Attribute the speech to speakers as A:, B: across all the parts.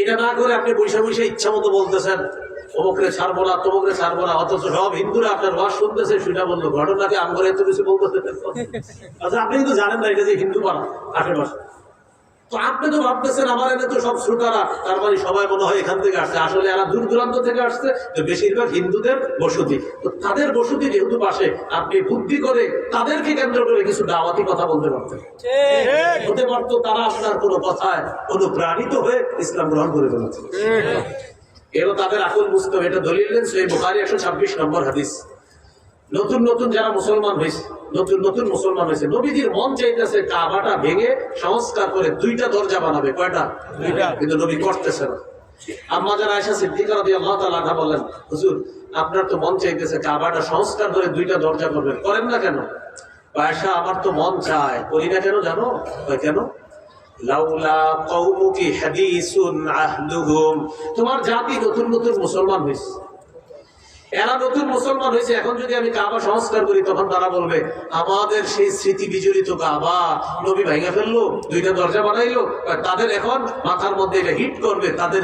A: এটা না করে আপনি ইচ্ছা মতো বলতেছেন, অমুকরে ছাড়বো না, তমুকরে ছাড়বো না অথচ সব হিন্দুরা আপনার ওয়াজ শুনতেছে সেটা বলল, ঘটনাকে আমগরে এত কিছু বলতেছে? আচ্ছা আপনি কিন্তু জানেন না এটা যে হিন্দু পাড়া, আশেপাশে। তো আপনি তো ভাবতেছেন আমার এনে তো সব শ্রোতারা তার মানে সবাই মনে হয় এখান থেকে আসছে। আসলে এরা দূর দূরান্ত থেকে আসছে তো বেশিরভাগ হিন্দুদের বসতি। তো তাদের বসতি যেহেতু পাশে আপনি বুদ্ধি করে তাদেরকে কেন্দ্র করে কিছু দাওয়াতি কথা বলতে পারতেন। হতে পারতো তারা আপনার কোনো কথায় অনুপ্রাণিত হয়ে ইসলাম গ্রহণ করে ফেলেছে। এরও তাদের আকল বুঝতে হবে এটা দলিল সেই বোখারি একশো ছাব্বিশ নম্বর হাদিস। নতুন নতুন যারা মুসলমান হয়েছে নতুন নতুন মুসলমান হয়েছে। নবীজির মন চাইতেছে কাবাটা ভেঙে সংস্কার করে দুইটা দরজা বানাবে। কয়টা। কিন্তু নবী করতেছে না। আম্মা যারা আয়সা সিদ্দিকা রাদিয়াল্লাহু তাআলা আনহা বললেন হুজুর আপনার তো মন চাইতেছে কাবাটা সংস্কার করে দুইটা দরজা করবেন করেন না কেন? আয়সা আমার তো মন চায়। করি না কেন জানো? কেন? তোমার জাতি নতুন নতুন মুসলমান হয়েছে এরা নতুন মুসলমান হয়েছে, এখন যদি আমি কাবা সংস্কার করি, তখন তারা বলবে, আমাদের সেই স্মৃতি বিজড়িত কাবা, নবী ভেঙে ফেলল, দুইটা দরজা বানাইলো, তাদের এখন মাথার মধ্যে এটা হিট করবে, তাদের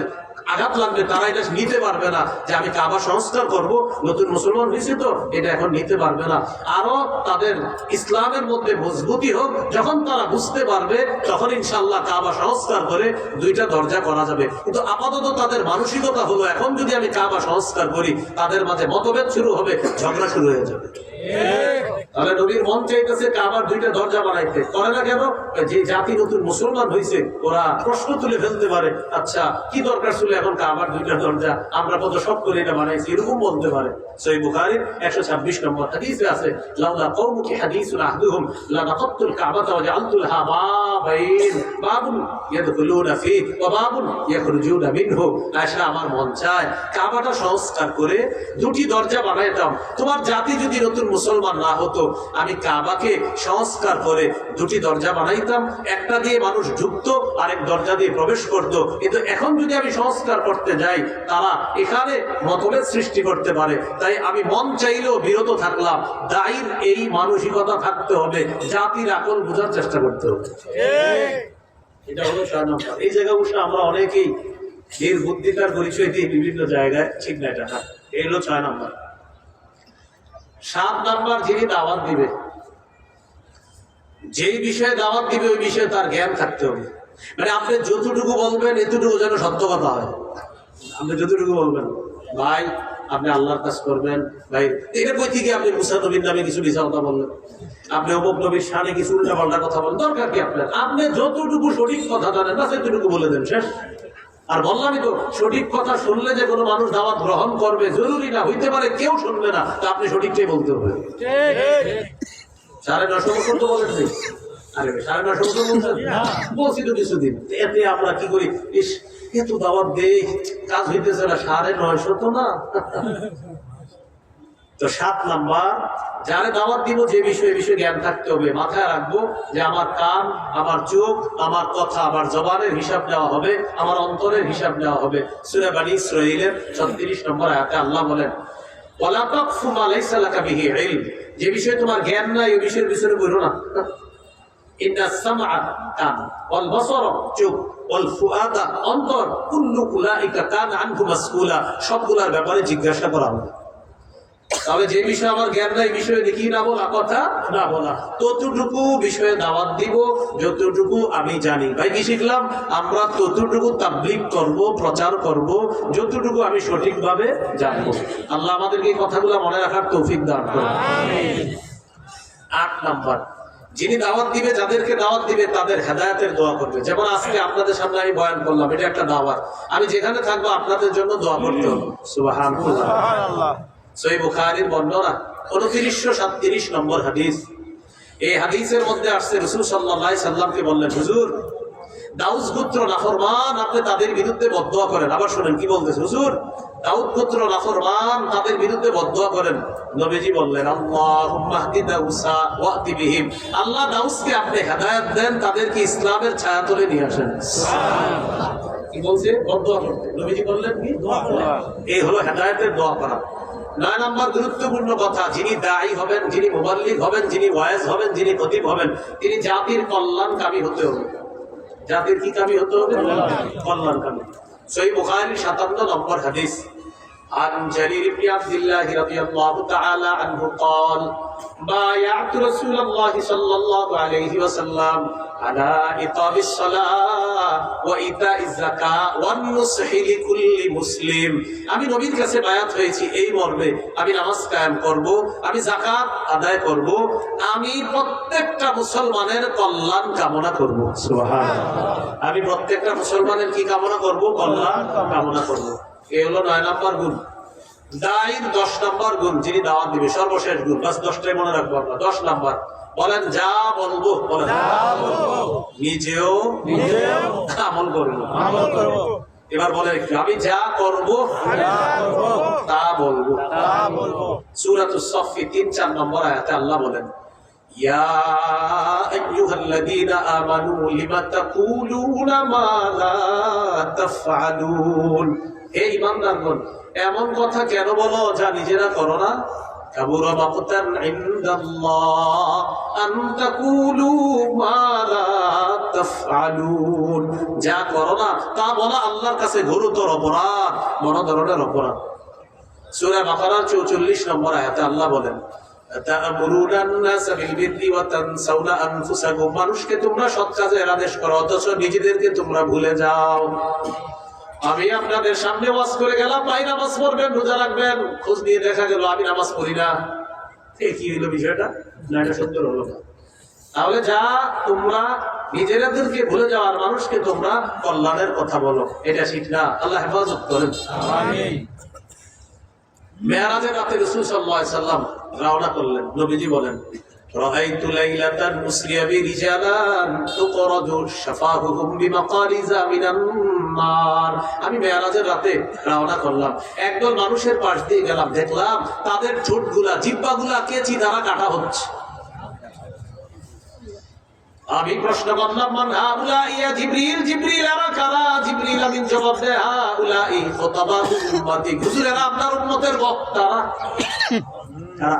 A: আঘাত লাগবে তারা এটা নিতে পারবে না যে আমি কাবা সংস্কার করব, নতুন মুসলমান হয়েছে তো, এটা এখন নিতে পারবে না। আরও তাদের ইসলামের মধ্যে মজবুতি হোক, যখন তারা বুঝতে পারবে, তখন ইনশাল্লাহ কাবা সংস্কার করে দুইটা দরজা করা যাবে। কিন্তু আপাতত তাদের মানসিকতা হলো, এখন যদি আমি কাবা সংস্কার করি, তাদের মাঝে মতভেদ শুরু হবে, ঝগড়া শুরু হয়ে যাবে। তাহলে নবীর মন চাইতেছে কাবার দুইটা দরজা বানাইতে। করে না কেন? যে জাতি নতুন মুসলমান হয়েছে ওরা প্রশ্ন তুলে ফেলতে পারে আচ্ছা কি দরকার ছিল এখন কাবার দুইটা দরজা? আমরা কত সব করে এটা বানাইছি, এরকম বলতে পারে। সই বুখারির একশো ছাব্বিশ নম্বর হাদিসে আছে, লাউলা কৌমুখী বাবাইন বাবুন ওয়া বাবুন মিনহু। আমার মন চায় কাবাটা সংস্কার করে দুটি দরজা বানাইতাম। তোমার জাতি যদি নতুন মুসলমান না হতো, আমি কাবাকে সংস্কার করে দুটি দরজা বানাইতাম, একটা দিয়ে মানুষ ঢুকতো, আরেক দরজা দিয়ে প্রবেশ করত। কিন্তু এখন যদি আমি সংস্কার করতে যাই, তারা এখানে মতভেদ সৃষ্টি করতে পারে। তাই আমি মন চাইলেও বিরত থাকলাম। দায়ীর এই মানসিকতা থাকতে হবে। জাতির আকল বোঝার চেষ্টা করতে হবে। এটা হলো ছয় নম্বর। এই আমরা অনেকেই এর বুদ্ধিতার পরিচয় দিই বিভিন্ন জায়গায় ঠিক না এটা হ্যাঁ। এই হলো ছয় নম্বর। সাত নাম্বার যিনি দাওয়াত দিবে, যেই বিষয়ে দাওয়াত দিবে, ওই বিষয়ে তার জ্ঞান থাকতে হবে। মানে আপনি যতটুকু বলবেন, এতটুকু যেন সত্য কথা হয়। আপনি যতটুকু বলবেন, ভাই, আপনি আল্লাহর কাজ করবেন, ভাই, এটা বই থেকে আপনি মুসা নবীর নামে কিছু মিশা কথা বললেন? আপনি অমুক নবীর সামনে কিছু উল্টা পাল্টা কথা বলেন, দরকার কি আপনার? আপনি যতটুকু সঠিক কথা জানেন না সেটুকু বলে দেন, শেষ। আর বললাম তো, সঠিক কথা শুনলে যে কোনো মানুষ দাওয়াত গ্রহণ করবে, জরুরি না, হইতে পারে কেউ শুনবে না, তা আপনি সঠিকটাই বলতে হবে। সাড়ে নশো বছর তো বলেন আরে, সাড়ে নশো বছর বলছেন? বলছি তো কিছুদিন। এতে আমরা কি করি? ইস কাজ হইতেছে সাড়ে নয়শো তো না। তো সাত নাম্বার, যারে দাওয়াত দিব যে বিষয়ে বিষয়ে জ্ঞান থাকতে হবে, মাথায় রাখব যে আমার কান, আমার চোখ, আমার কথা, আমার জবানের হিসাব নেওয়া হবে, আমার অন্তরের হিসাব নেওয়া হবে। সুরে বানী ইসরাইলের ছত্রিশ নম্বর আয়াতে আল্লাহ বলেন যে বিষয়ে তোমার জ্ঞান নাই ওই বিষয়ের বিষয়ে বলো না। অন্তর উলাইকা কান সবগুলার ব্যাপারে জিজ্ঞাসা করা হবে। তাহলে যে বিষয়ে আমার জ্ঞান নাই বিষয়ে দেখি না বলা কথা না বলা। ততটুকু বিষয়ে দাওয়াত দিব, যতটুকু আমি জানি। ভাই, কি শিখলাম? আমরা ততটুকু তাবলিগ করব, প্রচার করব, যতটুকু আমি সঠিকভাবে জানব। আল্লাহ আমাদেরকে এই কথাগুলো মনে রাখার তৌফিক দান করুন। আট নাম্বার। যিনি দাওয়াত দিবে, যাদেরকে দাওয়াত দিবে, তাদের হেদায়তের দোয়া করবে। যেমন আজকে আপনাদের সামনে আমি বয়ান করলাম, এটা একটা দাওয়াত। আমি যেখানে থাকব, আপনাদের জন্য দোয়া করতে হবে।
B: আল্লাহ
A: সই বর্ণনা উনত্রিশশো সাতত্রিশ নম্বর হাদিস। এই হাদিসের মধ্যে আসছে রসুল সাল্লামকে বললেন, হুজুর, দাউদ পুত্র নাফরমান আপনি তাদের বিরুদ্ধে বদয়া করেন। আবার শোনেন, কি বলতেছে, হুজুর, দাউদ পুত্র নাফরমান তাদের বিরুদ্ধে বদয়া করেন। নবীজি বললেন আল্লাহ দাউসকে আপনি হেদায়েত দেন, তাদেরকে ইসলামের ছায়া তুলে নিয়ে আসেন। কি বলছে? করতে। নবীজি বললেন কি? এই হলো হেদায়তের দোয়া করা। নয় নম্বর গুরুত্বপূর্ণ কথা যিনি দায়ী হবেন যিনি মোবাল্লিক হবেন যিনি বয়স হবেন যিনি খতিব হবেন তিনি জাতির কল্যাণ কল্যাণকামী হতে হবে। জাতির কি কামি হতে হবে? কল্যাণ কল্যাণকামী। সেই বুখারীর 57 নম্বর হাদিস। عن جرير بن عبد الله رضي الله تعالى عنه قال بايعت رسول الله صلى الله عليه وسلم على إقام الصلاة وإيتاء الزكاة والنصح لكل مسلم আমি নবীর কাছে বায়াত হয়েছি এই মর্মে আমি নামাজ কায়েম করব আমি জাকাত আদায় করব আমি প্রত্যেকটা মুসলমানের কল্যাণ কামনা করব সুবহানাল্লাহ আমি প্রত্যেকটা মুসলমানের কি কামনা করব কল্যাণ কামনা করব এই হলো নয় নম্বর গুণ দায়ের দশ নম্বর গুণ যিনি দাওয়াত দিবে সর্বশেষ গুণ বাস দশটাই মনে রাখবো আমরা দশ নম্বর বলেন যা বলবো বলেন নিজেও আমল করবো এবার বলেন একটু আমি যা করব তা বলবো সূরাতুস সফি তিন চার নম্বর আয়াতে আল্লাহ বলেন يا أيها الذين آمنوا لم تقولون ما لا تفعلون হে ইমানদারগণ এমন কথা কেন বলো যা নিজেরা করো না كبر مقتا عند الله أن تقولوا ما لا تفعلون যা করো না তা বলা আল্লাহর কাছে গুরুতর অপরাধ বড় ধরনের অপরাধ সূরা বাকারার 44 নম্বর আয়াতে আল্লাহ বলেন أتأمرون الناس بالبر وتنسون أنفسكم মানুষকে তোমরা সৎ কাজের আদেশ করো অথচ নিজেদেরকে তোমরা ভুলে যাও আমি আপনাদের সামনে ওয়াজ করে গেলাম ভাই নামাজ পড়বেন রোজা রাখবেন। খোঁজ নিয়ে দেখা গেল আমি নামাজ পড়ি না। কি হইল বিষয়টা? এটা সুন্দর হলো না। তাহলে যা তোমরা নিজেরাদেরকে ভুলে যাওয়ার মানুষকে তোমরা কল্যাণের কথা বলো। এটা ঠিক না। আল্লাহ হেফাজত করেন। মেয়ারাজের রাতে রসুল সাল্লাহ সাল্লাম রওনা করলেন। নবীজি বলেন رأيت ليلة مسري برجالا تقرض شفاههم بمقارز من النار আমি মেয়ারাজের রাতে রওনা করলাম একদল মানুষের পাশ দিয়ে গেলাম দেখলাম তাদের ঠোঁটগুলা জিব্বাগুলা কেচি দ্বারা কাটা হচ্ছে আমি প্রশ্ন করলাম মান হাউলা ইয়া জিবরিল জিবরিল আর কারা জিবরিল আমিন জবাব দেয় হাউলা ই খতাবা উম্মতি হুজুরেরা আপনার উম্মতের বক্তারা কারা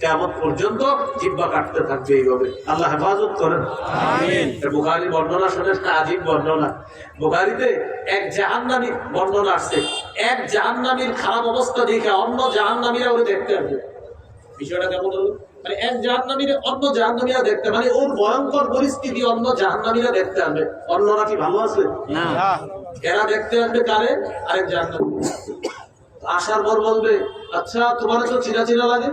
A: কেমন পর্যন্ত জিব্বা কাটতে থাকবে এইভাবে। আল্লাহ হেফাজত করেন। বুখারি বর্ণনা শোনেন আজীব বর্ণনা। বুখারিতে এক জাহান্নামীর বর্ণনা আসছে। এক জাহান্নামীর খারাপ অবস্থা দেখে অন্য জাহান্নামীরা ওরে দেখতে আসবে। বিষয়টা কেমন হলো? মানে এক জাহান্নামীরা অন্য জাহান্নামীরা দেখতে মানে ওর ভয়ঙ্কর পরিস্থিতি অন্য জাহান্নামীরা দেখতে আসবে। অন্যরা কি ভালো আছে? এরা দেখতে আসবে কারে? আরেক জাহান্নামী। আসার পর বলবে আচ্ছা তোমার তো চিরা চিরা লাগে?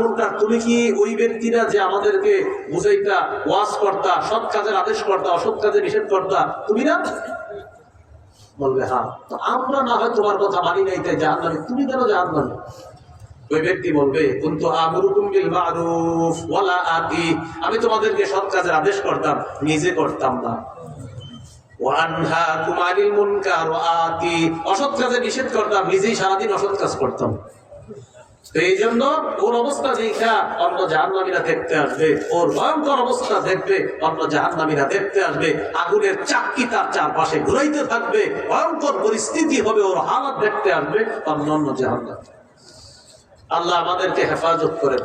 A: মুনকার। তুমি কি ওই ব্যক্তিরা যে আমাদেরকে বুঝাইতা, ওয়াজ করতা, সৎ কাজের আদেশ করতা, অসৎ কাজে নিষেধ করতা, তুমি না? বলবে হ্যাঁ। তো আমরা না হয় তোমার কথা মানি নাই তাই জাহান্নামী? তুমি কেন জাহান্নামী? ওই ব্যক্তি বলবে, কিন্তু আমি তোমাদেরকে সৎ কাজের আদেশ করতাম, নিজে করতাম না। ওয়ানহাকুম আনিল মুনকার আতি। অসৎ কাজে নিষেধ করতাম, নিজেই সারাদিন অসৎ কাজ করতাম। তো এই জন্য ওর অবস্থা দেখা, অন্য জাহান্নামীরা দেখতে আসবে। ওর ভয়ঙ্কর অবস্থা দেখবে, অন্য জাহান্নামীরা দেখতে আসবে। আগুনের চাক্কি তার চারপাশে ঘুরাইতে থাকবে। ভয়ঙ্কর পরিস্থিতি হবে, ওর হালাত দেখতে আসবে অন্য অন্য জাহান্নাম আল্লাহ আমাদেরকে হেফাজত করেন।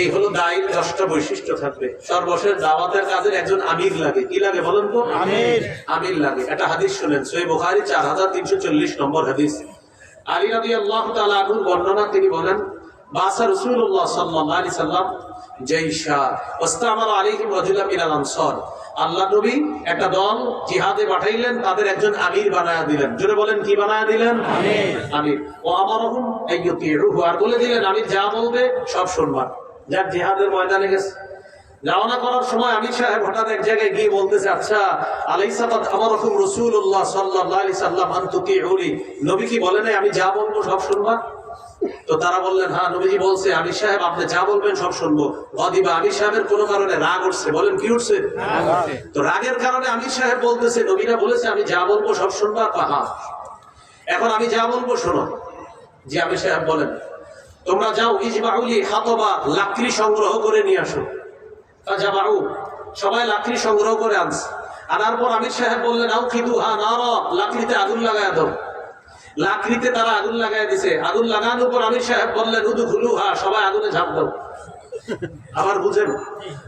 A: এই হলো দায়ের দশটা বৈশিষ্ট্য থাকবে। সর্বশেষ দাওয়াতের কাজের একজন আমির লাগে। কি লাগে বলেন তো?
B: আমির।
A: লাগে। একটা হাদিস শুনেন। সই বুখারি চার হাজার তিনশো চল্লিশ নম্বর হাদিস। আলী রাদি আল্লাহ আনহুর বর্ণনা তিনি বলেন বাসা রাসূলুল্লাহ সাল্লাল্লাহু আলাইহি সাল্লাম রাজুলা মিনাল আনসার। আল্লাহ নবী একটা দল জিহাদে পাঠাইলেন তাদের একজন আমির বানায়া দিলেন। জোরে বলেন কি বানায়া দিলেন?
B: আমির।
A: আমির। ও আমারহুম আইয়ুতিউহু আর বলে দিলেন আমির যা বলবে সব শুনবা। যার জিহাদের ময়দানে গেছে। রওনা করার সময় আমি সাহেব হঠাৎ এক জায়গায় গিয়ে বলতেছে আচ্ছা আলাইসাবাদ আমার রকম রসুল্লাহ সাল্লাহ আলি সাল্লাম আন্তুকি উরি নবী কি বলে নাই আমি যা বলব সব শুনবা? তো তারা বললেন হ্যাঁ নবীজি বলছে, আমি সাহেব, আপনি যা বলবেন সব শুনব। অদিবা আমি সাহেবের কোনো কারণে রাগ উঠছে। বলেন, কি উঠছে? তো রাগের কারণে আমি সাহেব বলতেছে, নবীরা বলেছে, আমি যা বলব সব শুনবা। হ্যাঁ এখন আমি যা বলব শোনো। জি আমি সাহেব বলেন, তোমরা যাও ইজবাউলি হাতবা লাকড়ি সংগ্রহ করে নিয়ে আসো। যা যাবাউ সবাই লাকড়ি সংগ্রহ করে আনছে। আনার পর আমির সাহেব বললেন আও খিদু হা না লাকড়িতে আগুন লাগায় দাও। লাকড়িতে তারা আগুন লাগাই দিছে। আগুন লাগানোর পর আমির সাহেব বললেন, উদু খুলু হা, সবাই আগুনে ঝাঁপ দাও। আবার বুঝেন,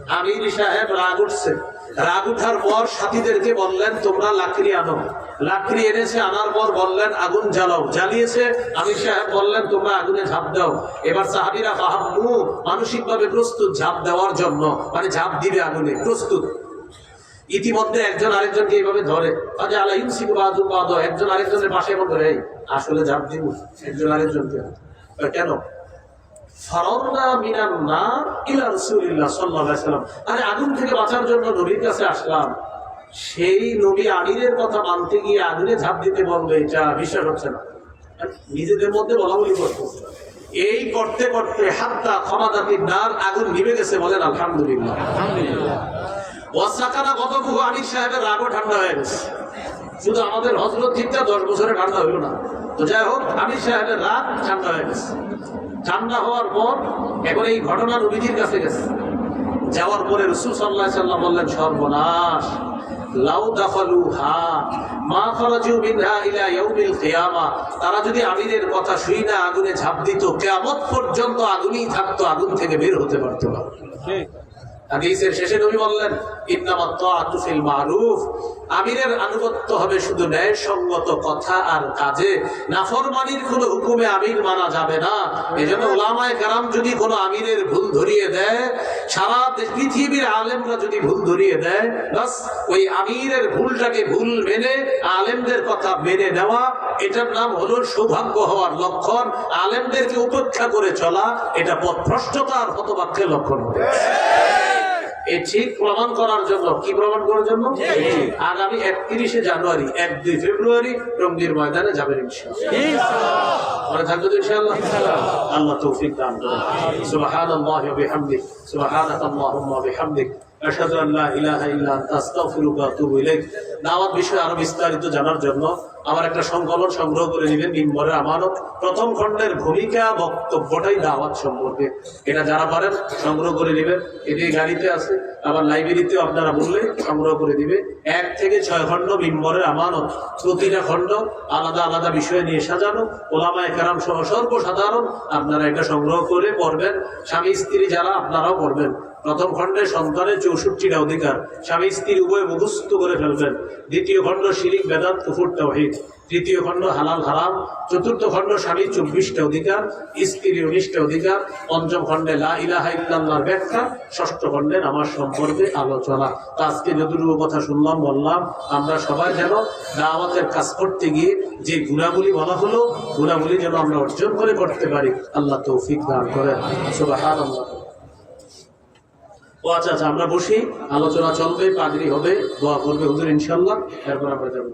A: আমির সাহেব রাগ উঠছে। রাগ উঠার পর সাথীদেরকে বললেন, তোমরা লাকড়ি আনো। লাকড়ি এনেছে, আনার পর বললেন, আগুন জ্বালাও। জ্বালিয়েছে, আমির সাহেব বললেন, তোমরা আগুনে ঝাঁপ দাও। এবার সাহাবিরা, ফাহাম্মু মানসিক ভাবে প্রস্তুত ঝাঁপ দেওয়ার জন্য। মানে ঝাঁপ দিবে আগুনে, প্রস্তুত। ইতিমধ্যে একজন আরেকজনকে এইভাবে ধরে। বাদু বাদ, একজন আরেকজনের পাশে এমন ধরে আসলে ঝাঁপ দিব একজন আরেকজনকে। কেন? আরে থেকে বাঁচার জন্য কাছে আসলাম। সেই আমিরের কথা মানতে গিয়ে আগুনে ঝাঁপ দিতে বলবে, এটা বিশ্বাস হচ্ছে না। নিজেদের মধ্যে বলা বলি করতে এই করতে করতে হাত্তা ক্ষমাদাতির নার আগুন নিভে গেছে বলেন আলহামদুলিল্লাহ। ওয়াসাকানা কত বহু আমির সাহেবের রাগও ঠান্ডা হয়ে গেছে। শুধু আমাদের হজরত চিন্তা দশ বছরে ঠান্ডা হইল না। তো যাই হোক, আমির সাহেবের রাগ ঠান্ডা হয়ে গেছে। ঠান্ডা হওয়ার পর এখন এই ঘটনা নবীজির কাছে গেছে। যাওয়ার পরে রসুল সাল্লাহ সাল্লাম বললেন, সর্বনাশ। লাউ দাফালু হা মা খরাজু মিনহা ইলা ইয়াউমিল কিয়ামা। তারা যদি আমিরের কথা শুই না, আগুনে ঝাঁপ দিত, কিয়ামত পর্যন্ত আগুনই থাকতো, আগুন থেকে বের হতে পারতো না। হাদিসের শেষে নবী বললেন ফিল মারুফ। আমিরের আনুগত্য হবে শুধু ন্যায়সঙ্গত কথা আর কাজে। নাফরমানির কোনো হুকুমে আমির মানা যাবে না। এজন্য ওলামায়ে কেরাম যদি কোনো আমিরের ভুল ধরিয়ে দেয়, সারা পৃথিবীর আলেমরা যদি ভুল ধরিয়ে দেয়, বাস ওই আমিরের ভুলটাকে ভুল মেনে, আলেমদের কথা মেনে নেওয়া, এটার নাম হলো সৌভাগ্য হওয়ার লক্ষণ। আলেমদেরকে উপেক্ষা করে চলা, এটা পথভ্রষ্টতা আর হতবাক্যের লক্ষণ হবে। এই ঠিক প্রমাণ করার জন্য। কি প্রমাণ করার জন্য? আগামী একত্রিশে জানুয়ারি এক দুই ফেব্রুয়ারি রঙ্গির ময়দানে যাবেন মনে থাকবে তো ইনশাআল্লাহ? আল্লাহ তৌফিক দান করুন। সুবহানাল্লাহি ওয়া বিহামদিহি। সুবহানাকাল্লাহুম্মা ওয়া বিহামদিক দাওয়াত বিষয়ে আরও বিস্তারিত জানার জন্য একটা সংকলন সংগ্রহ করে নেবেন মিম্বরে আমানত। প্রথম খণ্ডের ভূমিকা, বক্তব্যটাই দাওয়াত সম্পর্কে। এটা যারা পারেন, সংগ্রহ করে নেবেন। এটি গাড়িতে আছে, আবার লাইব্রেরিতেও আপনারা বললে সংগ্রহ করে দিবে। এক থেকে ছয় খণ্ড মিম্বরের আমানত। প্রতিটা খণ্ড আলাদা আলাদা বিষয় নিয়ে সাজানো। ওলামায় কেরাম সহ সর্বসাধারণ আপনারা এটা সংগ্রহ করে পড়বেন। স্বামী, স্ত্রী যারা, আপনারাও পড়বেন। প্রথম খণ্ডে সন্তানের চৌষট্টিটা অধিকার। স্বামী, স্ত্রী উভয় মুখস্থ করে ফেলবেন দ্বিতীয় খণ্ড শিরিক বেদাত কুফুর তৌহিদ তৃতীয় খণ্ড হালাল, হারাম। চতুর্থ খণ্ড স্বামী, চব্বিশটা অধিকার। স্ত্রী, উনিশটা অধিকার। পঞ্চম খণ্ডে লা ইলাহা ইল্লাল্লাহর ব্যাখ্যা। ষষ্ঠ খণ্ডে নামাজ সম্পর্কে আলোচনা। তো আজকে যতটুকু কথা শুনলাম, বললাম, আমরা সবাই যেন দাওয়াতের কাজ করতে গিয়ে যে গুণাবলী বলা হলো, গুণাবলী যেন আমরা অর্জন করে করতে পারি, আল্লাহ তৌফিক দান করেন। সুবহানাল্লাহ। ও আচ্ছা আচ্ছা আমরা বসি। আলোচনা চলবে, পাগড়ি হবে, দোয়া করবে হুজুর ইনশাল্লাহ তারপর আমরা যাব।